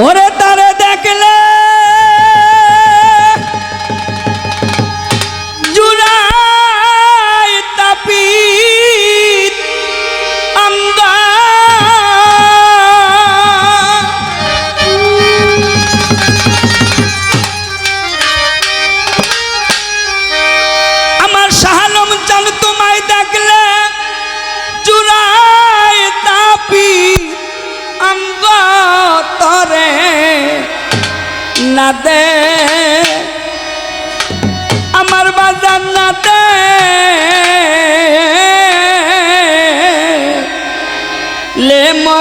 ওরে তারে দেখলে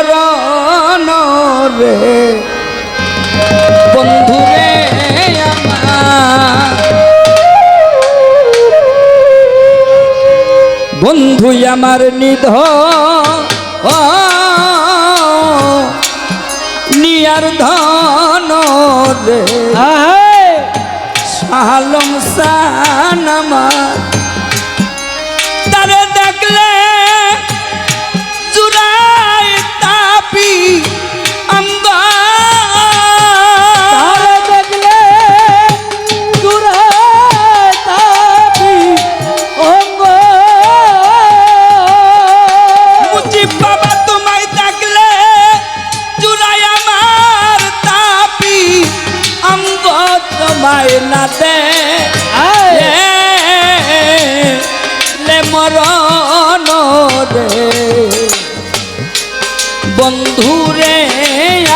লে মরণ রে। বন্ধু রে বন্ধু আমার নিধ। নিয়ার ধন রে। বন্ধু রে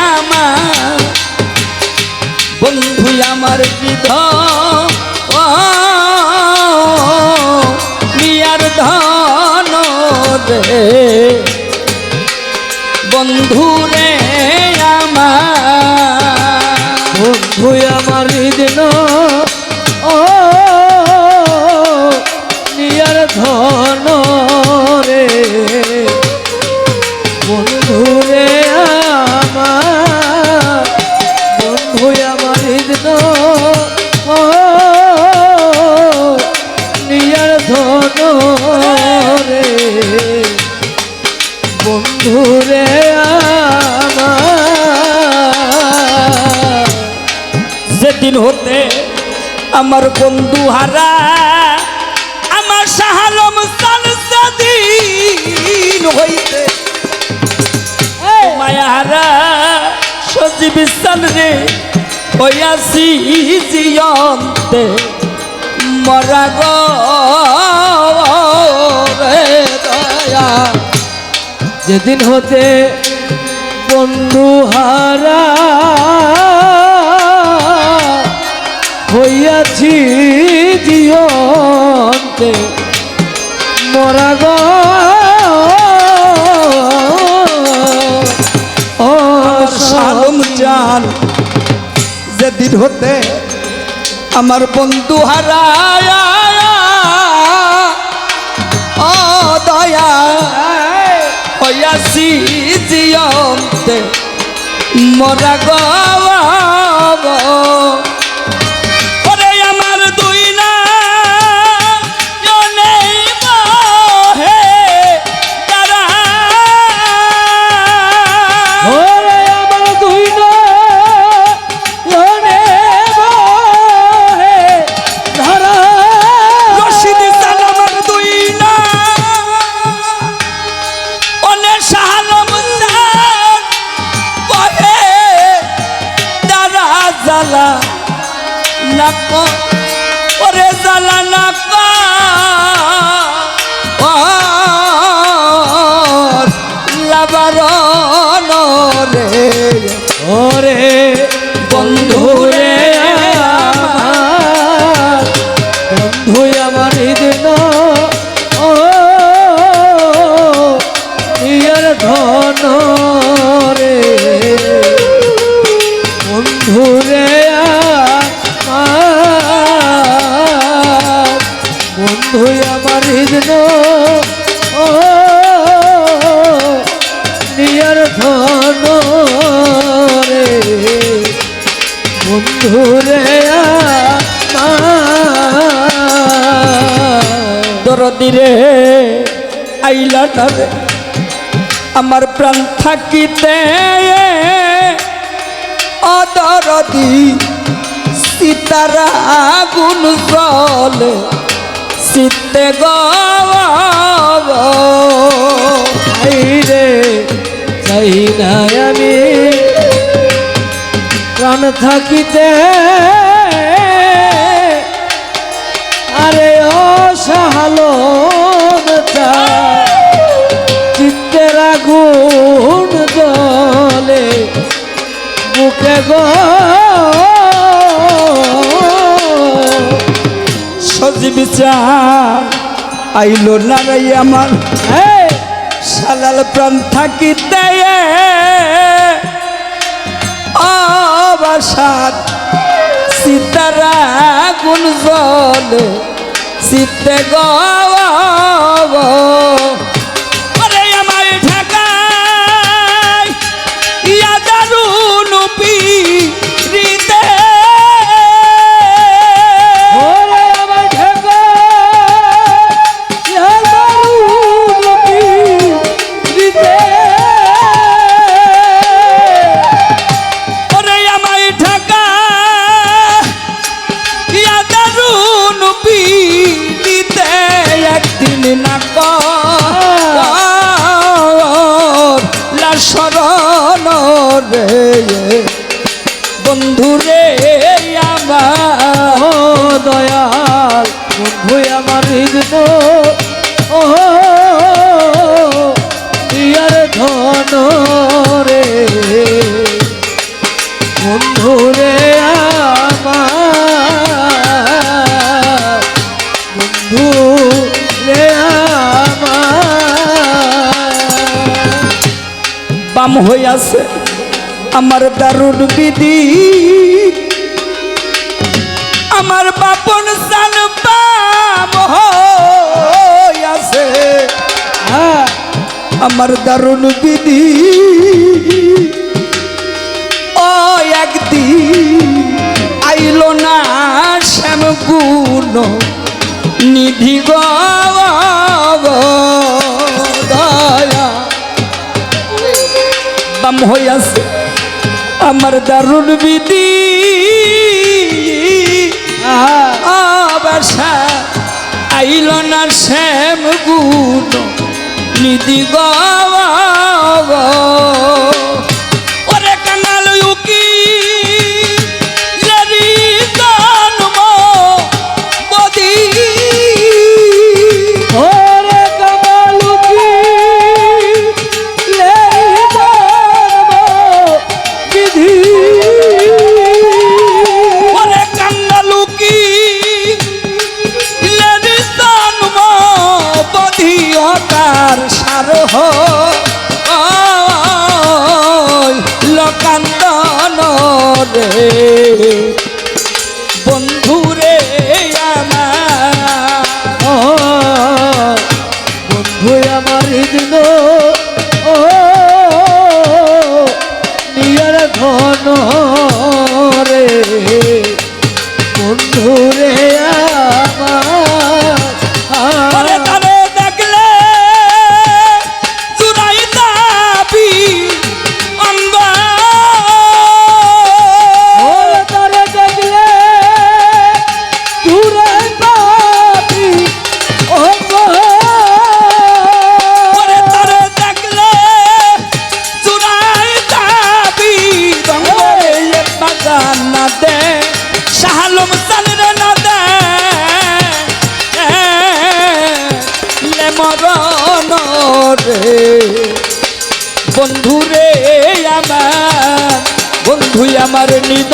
আমার। বন্ধু আমার বিধ। মিয়ার ধন রে বন্ধু রে আমার। বন্ধু আমার দিন আমার বন্ধু হারা আমার শাহালম সালসাদিন হইতে মায়া হারা সজীব রে হইয়াছি জিয়ন্তে। মরা গো দয়া যেদিন হতে বন্ধু হারা হইয়াছি জিয়ন্তে। মরা গ। যেদিন হতে আমার বন্ধু হারায়। ও দয়া। হইয়াছি জিয়ন্তে। মরা গো। জালা নাক ওরে জালা নাক। লাবার বন্ধু আমার দিন ও, নিয়ার ধন রে। বন্ধু রে দরদি রে, আইলা রে। আমার প্রাণ থাকিতে অদরদি, সীতারা আগুন জলে শীতে গো রে চাই না আমি। প্রাণ থাকিতে আরে অসহালো চিত্তের আগুন জলে বুকে গো চান আইলো না রে আমার। সালাল প্রাণ থাকিতে অবসাদ সীতারা গুণ জল সীতে গব রে বাম হইয়াছে আমার দারুণ বিধি আমার বাপন সান বাম হইয়াছে। হ্যাঁ আমার দারুণ বিধি ও একদিন আইলো না শ্যাম গুণ নিধি দয়া বাম হইয়াছে আমার দারুণ বিধি। হ্যাঁ আইল না শ্যাম গুণ নিধি গো লকান্দন রে। বন্ধু রে আমার। বন্ধু আমার হৃদয় ও নিয়ার ঘন রে বন্ধু রে আমার বন্ধু আমার নিদ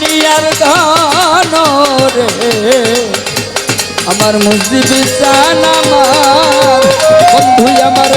নিয়ার ধন রে, আমার মুজিবি চান আমার বন্ধু আমার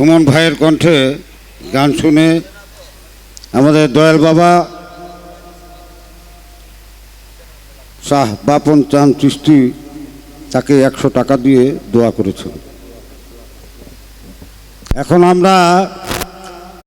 সুমন ভাইয়ের কণ্ঠে গান শুনে আমাদের দয়াল বাবা শাহ বাপন চান চিষ্টি তাকে একশো টাকা দিয়ে দোয়া করেছেন। এখন আমরা